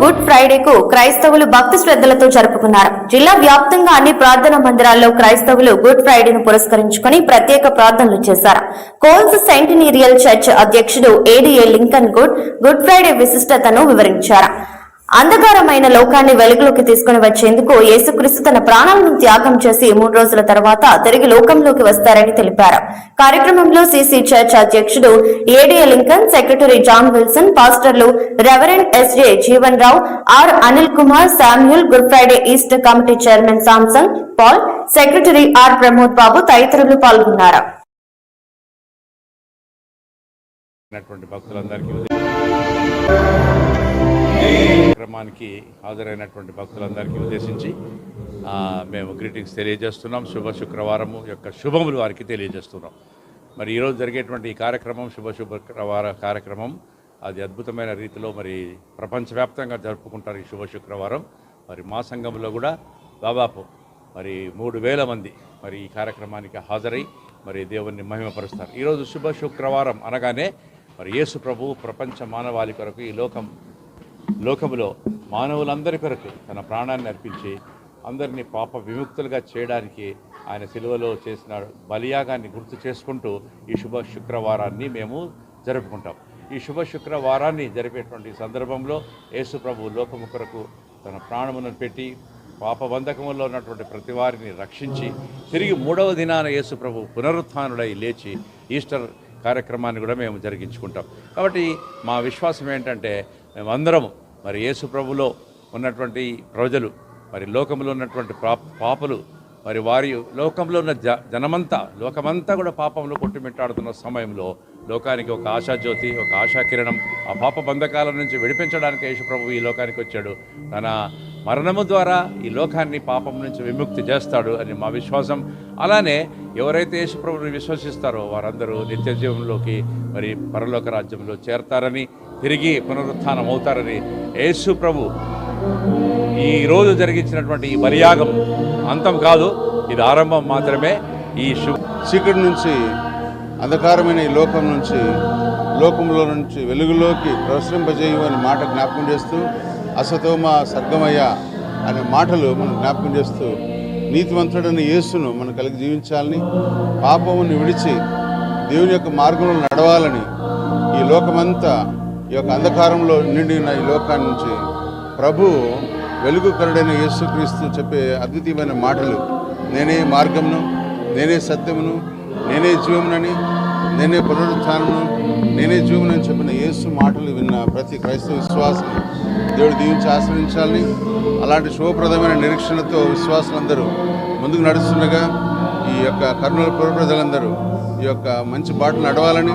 Good ఫ్రైడేకు క్రైస్తవులు భక్తి శ్రద్ధలతో జరుపుకున్నారు. జిల్లా వ్యాప్తంగా అన్ని ప్రార్థనా మందిరాల్లో క్రైస్తవులు గుడ్ ఫ్రైడేను పురస్కరించుకుని ప్రత్యేక ప్రార్థనలు చేశారు. కోల్స్ సెంటినీరియల్ చర్చ్ అధ్యక్షుడు ADA Lincoln good good Friday విశిష్టతను వివరించారు. అంధకారమైన లోకాన్ని వెలుగులోకి తీసుకుని వచ్చేందుకు యేసుక్రీస్తు తన ప్రాణాలను త్యాగం చేసి మూడు రోజుల తర్వాత తిరిగి లోకంలోకి వస్తారని తెలిపారు. కార్యక్రమంలో సిసి చర్చ్ అధ్యక్షుడు ADA Lincoln secretary John Wilson పాస్టర్లు reverend SJ Jeevan Rao R Anil Kumar Samuel good Friday east committee chairman Samsung Paul secretary R Pramod Babu తదితరులు పాల్గొన్నారు. భక్తులందరికీ కార్యక్రమానికి హాజరైనటువంటి భక్తులందరికీ ఉద్దేశించి మేము గ్రీటింగ్స్ తెలియజేస్తున్నాం. శుభ శుక్రవారము యొక్క శుభములు వారికి తెలియజేస్తున్నాం. మరి ఈరోజు జరిగేటువంటి ఈ కార్యక్రమం శుభ శుక్రవార కార్యక్రమం అది అద్భుతమైన రీతిలో మరి ప్రపంచవ్యాప్తంగా జరుపుకుంటారు ఈ శుభ శుక్రవారం. మరి మా సంఘంలో కూడా దాదాపు మరి మూడు వేల మంది మరి ఈ కార్యక్రమానికి హాజరై మరి దేవుణ్ణి మహిమపరుస్తారు. ఈరోజు శుభ శుక్రవారం అనగానే మరి యేసు ప్రభు ప్రపంచ మానవాళి కొరకు ఈ లోకం లోకములో మానవులందరి కొరకు తన ప్రాణాన్ని అర్పించి అందరినీ పాప విముక్తులుగా చేయడానికి ఆయన సిలువలో చేసిన బలియాగాన్ని గుర్తు చేసుకుంటూ ఈ శుభ శుక్రవారాన్ని మేము జరుపుకుంటాం. ఈ శుభ శుక్రవారాన్ని జరిపేటువంటి సందర్భంలో యేసు ప్రభు లోకము కొరకు తన ప్రాణమును పెట్టి పాపబంధకములో ఉన్నటువంటి ప్రతి వారిని రక్షించి తిరిగి మూడవ దినాన యేసు ప్రభు పునరుత్డై లేచి ఈస్టర్ కార్యక్రమాన్ని కూడా మేము జరిగించుకుంటాం. కాబట్టి మా విశ్వాసం ఏంటంటే మేమందరము మరి యేసు ప్రభులో ఉన్నటువంటి ప్రజలు మరి లోకంలో ఉన్నటువంటి పాపలు మరి వారి లోకంలో ఉన్న జ జనమంతా లోకమంతా కూడా పాపంలో కొట్టుమిట్టాడుతున్న సమయంలో లోకానికి ఒక ఆశాజ్యోతి ఒక ఆశాకిరణం ఆ పాప బంధకాల నుంచి విడిపించడానికి యేసుప్రభు ఈ లోకానికి వచ్చాడు. తన మరణము ద్వారా ఈ లోకాన్ని పాపం నుంచి విముక్తి చేస్తాడు అని మా విశ్వాసం. అలానే ఎవరైతే యేసుప్రభుని విశ్వసిస్తారో వారందరూ నిత్య జీవంలోకి మరి పరలోక రాజ్యంలో చేరతారని తిరిగి పునరుత్థానం అవుతారని యేసు ప్రభు ఈ రోజు జరిగించినటువంటి ఈ బలియాగం అంతం కాదు ఇది ఆరంభం మాత్రమే. ఈ శు చీకటి నుంచి అంధకారమైన ఈ లోకం నుంచి లోకంలో నుంచి వెలుగులోకి ప్రసరింపజేయు అనే మాట జ్ఞాపకం చేస్తూ అసతోమ సర్గమయ్య అనే మాటలు మనం జ్ఞాపకం చేస్తూ నీతివంతుడని యేసును మనం కలిగి జీవించాలని పాపముని విడిచి దేవుని యొక్క మార్గంలో నడవాలని ఈ లోకమంతా ఈ యొక్క అంధకారంలో నిండి ఉన్న ఈ లోకాన్ని నుంచి ప్రభు వెలుగుకరుడైన యేసుక్రీస్తు చెప్పే అద్వితీయమైన మాటలు నేనే మార్గమును నేనే సత్యమును నేనే జీవమునని నేనే పునరుత్థానమును నేనే జీవమునని చెప్పిన యేసు మాటలు విన్న ప్రతి క్రైస్తవ విశ్వాసం దేవుడు దీవించి ఆశ్రయించాలని అలాంటి శుభప్రదమైన నిరీక్షణతో విశ్వాసులందరూ ముందుకు నడుస్తుండగా ఈ యొక్క కర్నూలు పుర ప్రజలందరూ ఈ యొక్క మంచి బాటలు నడవాలని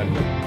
Thank.